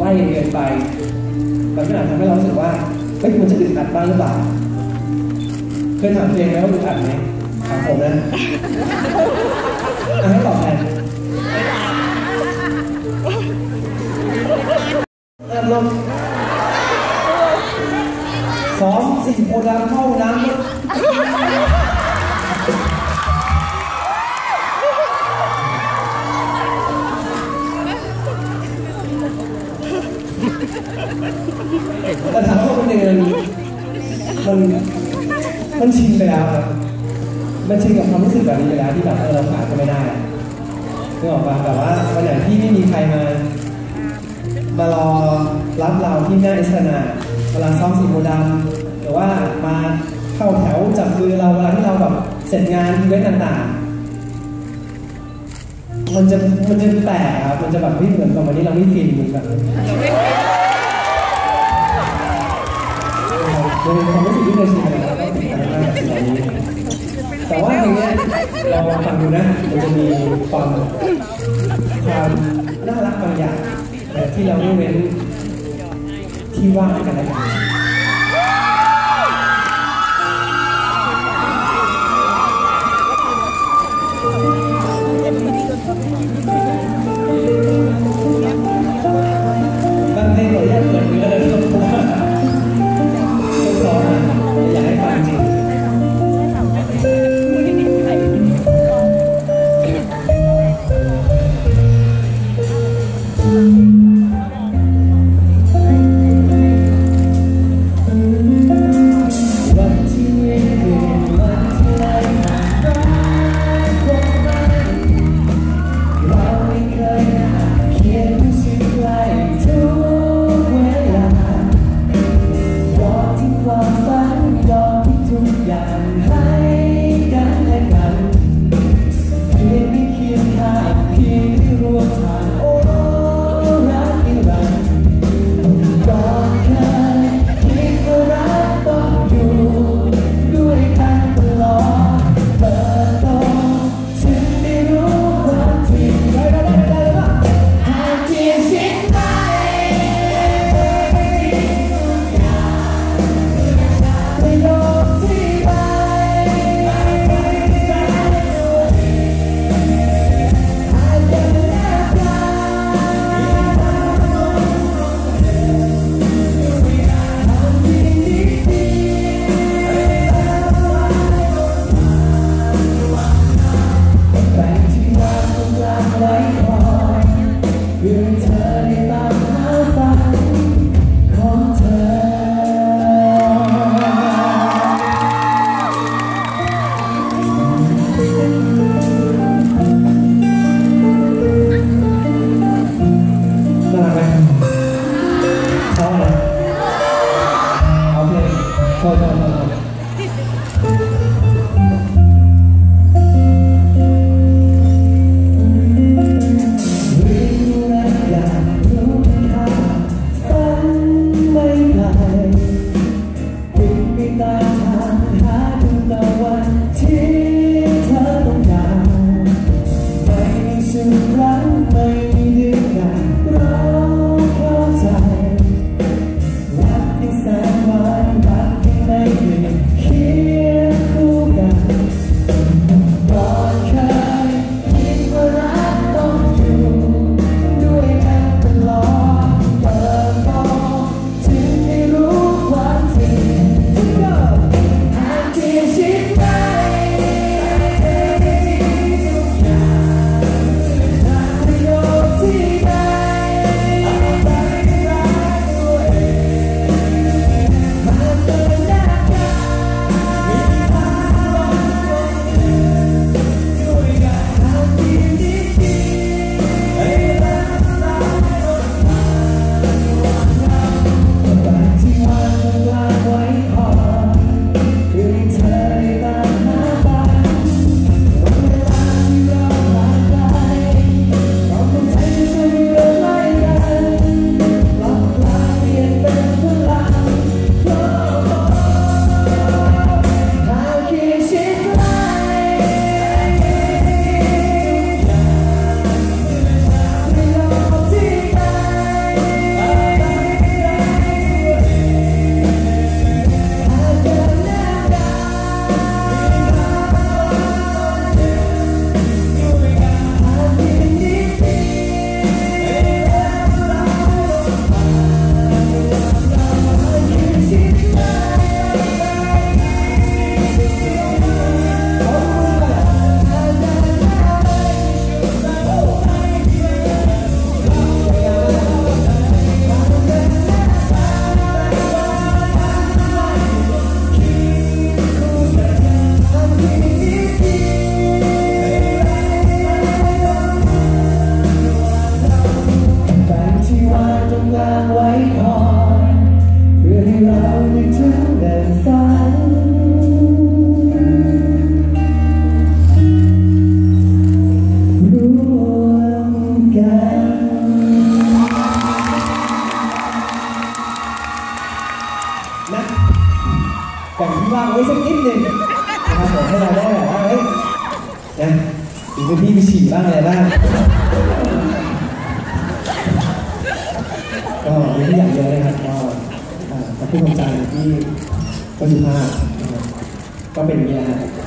ใกล้เกินไป มันก็อาจทำให้เรารู้สึกว่าเฮ้ยมันจะอึดอัดบ้างหรือเปล่า เคยถามตัวเองไหมว่าอึดอัดไหมถามผมนะอะให้ตอบแทน มันชินไปแล้วครับมันชินกับความรู้สึกแบบนี้ไปแล้วที่แบบเออเราขาดก็ไม่ได้นึกออกปะแบบว่าวันไหนที่ไม่มีใครมามารอรับเราที่หน้าอิสนาเวลาซ้อมสีโมดำหรือว่ามาเข้าแถวจับมือเราเวลาที่เราแบบเสร็จงานอีเวนต์ต่างๆ มันจะมันจะแปลกครับ มันจะแบบไม่เหมือนกับวันนี้เราไม่ฟินเหมือนแบบ ความรู้สึกที่เคยชินไปแล้วครับสิ่งเหล่านี้แต่ว่าอย่างเงี้ยเราฟังดูนะมันจะมีความความน่ารักบางอย่างแต่ที่เราไม่เว้นที่ว่างกันและกับ แบ่งที่ว่างไว้สักนิดหนึ่งนะครับผมให้เราได้แบบว่าเฮ้ยนะมีพื้นที่ไปฉี่บ้างอะไรบ้างก็มีที่อย่างเยอะเลยครับก็ขอบคุณคำใจที่ก็สุภาพก็เป็นอย่างนี้นะฮะ